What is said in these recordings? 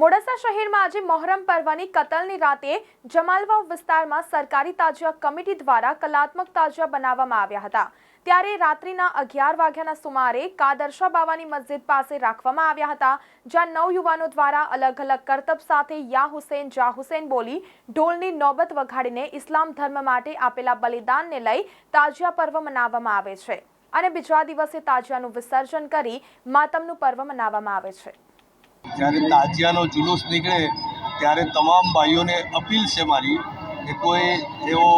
મોડાસા શહેરમાં આજે મોહરમ પર્વની કતલની રાતે જમાલવાવ વિસ્તારમાં સરકારી તાજિયા કમિટી દ્વારા કલાત્મક તાજિયા બનાવવામાં આવ્યા હતા. ત્યારે રાત્રિના અગિયાર વાગ્યાના સુમારે કાદરશા બાવાની મસ્જિદ પાસે રાખવામાં આવ્યા હતા, જ્યાં નવ યુવાનો દ્વારા અલગ અલગ કરતબ સાથે યા હુસેન, જા હુસેન બોલી ઢોલની નોબત વગાડીને ઇસ્લામ ધર્મ માટે આપેલા બલિદાનને લઈ તાજિયા પર્વ મનાવવામાં આવે છે. અને બીજા દિવસે તાજિયાનું વિસર્જન કરી માતમનું પર્વ મનાવવામાં આવે છે. જ્યારે તાજિયાનો જુલુસ નીકળે, ત્યારે તમામ ભાઈઓને અપીલ છે મારી કે કોઈ એવો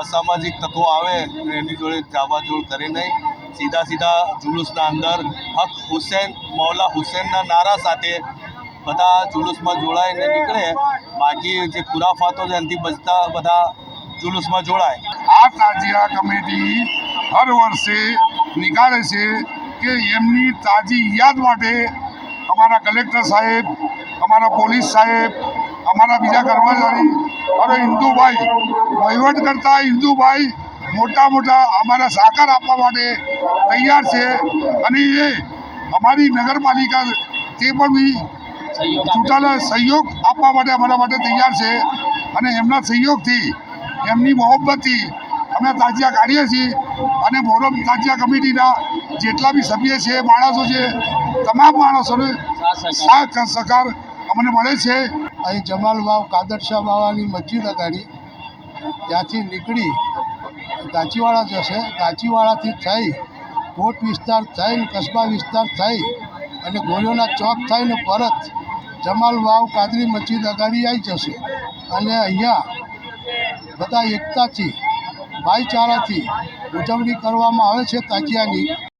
અસામાજિક તત્વો આવે એની જોડે જાવાજોડ કરે નહીં. સીધા સીધા જુલુસના અંદર હક હુસેન, મૌલા હુસેનના નારા સાથે બધા જુલુસમાં જોડાઈને નીકળે. બાકી જે ખુરાફાતો છે એનાથી બચતા બધા જુલુસમાં જોડાય. આ તાજિયા કમિટી હર વર્ષે નીકાળે છે કે એમની તાજી યાદ માટે અમારા કલેક્ટર સાહેબ, અમારા પોલીસ સાહેબ, અમારા બીજા કર્મચારી અને હિન્દુભાઈ, વહીવટ કરતા હિન્દુભાઈ મોટા મોટા અમારા સહકાર આપવા માટે તૈયાર છે. અને એ અમારી નગરપાલિકા તે પણ બી ચૂંટાયેલા સહયોગ આપવા માટે અમારા માટે તૈયાર છે. અને એમના સહયોગથી, એમની મોહબ્બતથી અમે તાજિયા કાઢીએ છીએ અને મોરમ તાજિયા કમિટીના જેટલા બી સભ્ય છે, માણસો છે, તમામ માણસોને સાથ સહકાર અમને મળે છે. અહીં જમાલ વાવ કાદરશાહ બાવાની મસ્જિદ અગાડી ત્યાંથી નીકળી ગાચીવાડા જશે. ગાચીવાડાથી થઈ કોટ વિસ્તાર થઈને કસ્બા વિસ્તાર થઈ અને ગોળીઓના ચોક થઈને પરત જમાલ વાવ કાદરી મસ્જિદ અગાડી આવી જશે. અને અહીંયા બધા એકતાથી ભાઈચારાથી ઉજવણી કરવામાં આવે છે તાજિયાની.